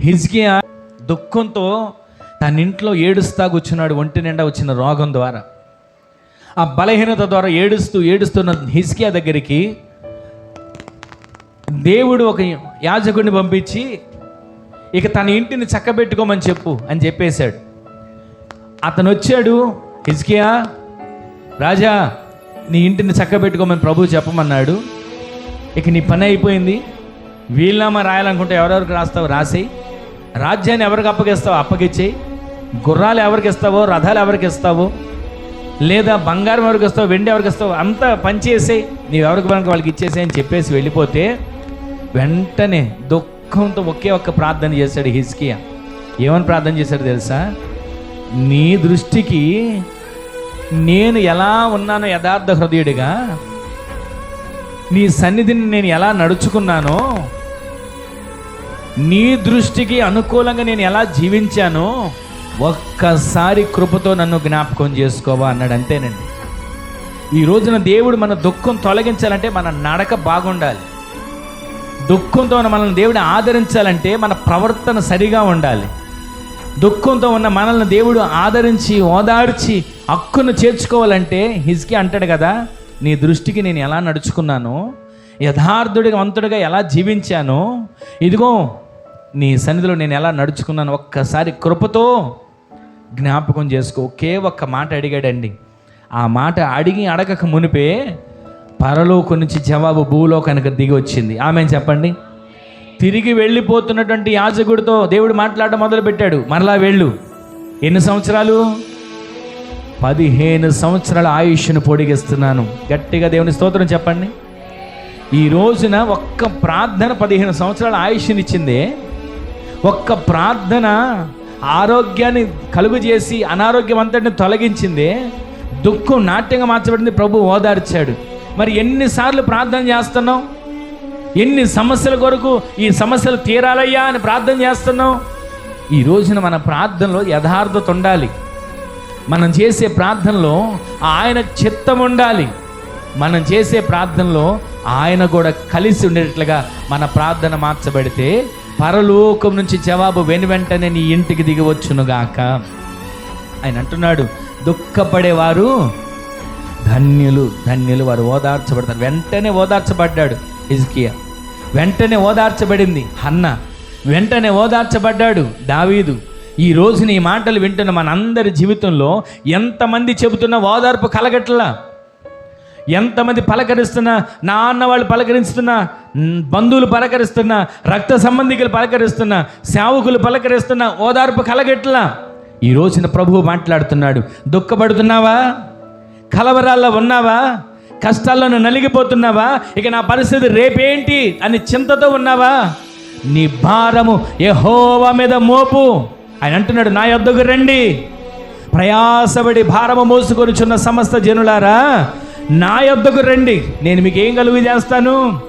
హిజ్కియా దుఃఖంతో తన ఇంట్లో ఏడుస్తా కూర్చున్నాడు ఒంటి నిండా వచ్చిన రోగం ద్వారా. ఆ బలహీనత ద్వారా ఏడుస్తూ ఏడుస్తున్న హిజ్కియా దగ్గరికి దేవుడు ఒక యాజకుడిని పంపించి ఇక తన ఇంటిని చక్కబెట్టుకోమని చెప్పు అని చెప్పేశాడు. అతను వచ్చాడు హిజ్కియా రాజా నీ ఇంటిని చక్కబెట్టుకోమని ప్రభు చెప్పమన్నాడు. ఇక నీ పని అయిపోయింది. వీలునామా రాయాలనుకుంటే ఎవరెవరికి రాస్తావు రాసేయి. రాజ్యాన్ని ఎవరికి అప్పగిస్తావో అప్పగిచ్చేయి. గుర్రాలు ఎవరికి ఇస్తావో రథాలు ఎవరికి ఇస్తావో లేదా బంగారం ఎవరికి ఇస్తావు వెండి ఎవరికి ఇస్తావు అంతా పనిచేసేయి. నీవు ఎవరికి వాళ్ళకి ఇచ్చేసేయి అని చెప్పేసి వెళ్ళిపోతే వెంటనే దుఃఖంతో ఒకే ఒక్క ప్రార్థన చేశాడు హిజ్కియా. ఏమని ప్రార్థన చేశాడు తెలుసా? నీ దృష్టికి నేను ఎలా ఉన్నానో యథార్థ హృదయుడిగా నీ సన్నిధిని నేను ఎలా నడుచుకున్నానో నీ దృష్టికి అనుకూలంగా నేను ఎలా జీవించానో ఒక్కసారి కృపతో నన్ను జ్ఞాపకం చేసుకోవా అన్నాడు అంతేనండి. ఈ రోజున దేవుడు మన దుఃఖం తొలగించాలంటే మన నడక బాగుండాలి. దుఃఖంతో ఉన్న మనల్ని దేవుడు ఆదరించాలంటే మన ప్రవర్తన సరిగా ఉండాలి. దుఃఖంతో ఉన్న మనల్ని దేవుడు ఆదరించి ఓదార్చి హక్కును చేర్చుకోవాలంటే హిజ్కి అంటాడు కదా నీ దృష్టికి నేను ఎలా నడుచుకున్నానో యథార్థుడిగా వంతుడిగా ఎలా జీవించానో ఇదిగో నీ సన్నిధిలో నేను ఎలా నడుచుకున్నాను ఒక్కసారి కృపతో జ్ఞాపకం చేసుకో. ఒకే ఒక్క మాట అడిగాడండి. ఆ మాట అడిగి అడగక మునిపే పరలోకం నుంచి జవాబు భూలోకానికి దిగి వచ్చింది. ఆమె చెప్పండి? తిరిగి వెళ్ళిపోతున్నటువంటి యాజకుడితో దేవుడు మాట్లాడడం మొదలుపెట్టాడు. మరలా వెళ్ళు. ఎన్ని సంవత్సరాలు? పదిహేను సంవత్సరాల ఆయుష్ను పొడిగిస్తున్నాను. గట్టిగా దేవుని స్తోత్రం చెప్పండి. ఈ రోజున ఒక్క ప్రార్థన పదిహేను సంవత్సరాల ఆయుష్నిచ్చింది. ఒక్క ప్రార్థన ఆరోగ్యాన్ని కలుగు చేసి అనారోగ్యం అంతటిని తొలగించింది. దుఃఖం నాట్యంగా మార్చబడింది ప్రభు ఓదార్చాడు. మరి ఎన్నిసార్లు ప్రార్థన చేస్తున్నాం ఎన్ని సమస్యల కొరకు ఈ సమస్యలు తీరాలయ్యా అని ప్రార్థన చేస్తున్నాం ఈ రోజున మన ప్రార్థనలో యథార్థత ఉండాలి. మనం చేసే ప్రార్థనలో ఆయన చిత్తం ఉండాలి. మనం చేసే ప్రార్థనలో ఆయన కూడా కలిసి ఉండేటట్లుగా మన ప్రార్థన మార్చబడితే పరలోకం నుంచి జవాబు వెను వెంటనే నీ ఇంటికి దిగవచ్చునుగాక ఆయన అంటున్నాడు దుఃఖపడేవారు ధన్యులు ధన్యులు వారు ఓదార్చబడతారు. వెంటనే ఓదార్చబడ్డాడు హిజ్కియా. వెంటనే ఓదార్చబడింది హన్న. వెంటనే ఓదార్చబడ్డాడు దావీదు. ఈ రోజు నీ మాటలు వింటున్న మనందరి జీవితంలో ఎంతమంది చెబుతున్న ఓదార్పు కలగట్లా? ఎంతమంది పలకరిస్తున్నా నా అన్న వాళ్ళు పలకరిస్తున్నా బంధువులు పలకరిస్తున్నా రక్త సంబంధికులు పలకరిస్తున్నా సేవకులు పలకరిస్తున్నా ఓదార్పు కలగట్లా. ఈ రోజున ప్రభువు మాట్లాడుతున్నాడు దుఃఖపడుతున్నావా? కలవరాల్లో ఉన్నావా? కష్టాల్లో నలిగిపోతున్నావా? ఇక నా పరిస్థితి రేపేంటి? అని చింతతో ఉన్నావా? నీ భారము యహోవా మీద మోపు. ఆయన అంటున్నాడు నా యొద్దకు రండి. ప్రయాసపడి భారము మోసుకొనిచున్న సమస్త జనులారా నా యొద్దకు రండి. నేను మీకు ఏం కలుగు చేస్తాను?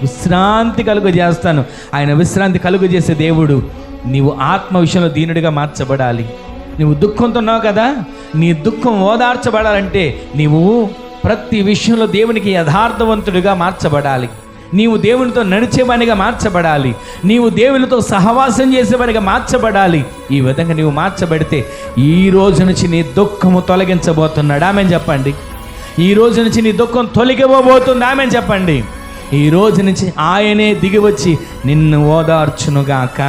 విశ్రాంతి కలుగు చేస్తాను. ఆయన విశ్రాంతి కలుగు చేసే దేవుడు నీవు ఆత్మ విషయంలో దీనుడిగా మార్చబడాలి. నువ్వు దుఃఖంతో ఉన్నావు కదా? నీ దుఃఖం ఓదార్చబడాలంటే నీవు ప్రతి విషయంలో దేవునికి యథార్థవంతుడిగా మార్చబడాలి. నీవు దేవునితో నడిచేవానిగా మార్చబడాలి. నీవు దేవునితో సహవాసం చేసేవానిగా మార్చబడాలి. ఈ విధంగా నీవు మార్చబడితే ఈ రోజు నుంచి నీ దుఃఖము తొలగించబోతున్నాడు. ఆమె చెప్పండి. ఈ రోజు నుంచి నీ దుఃఖం తొలగిపోబోతుంది. ఆమె చెప్పండి. ఈ రోజు నుంచి ఆయనే దిగి వచ్చి నిన్ను ఓదార్చునుగాక.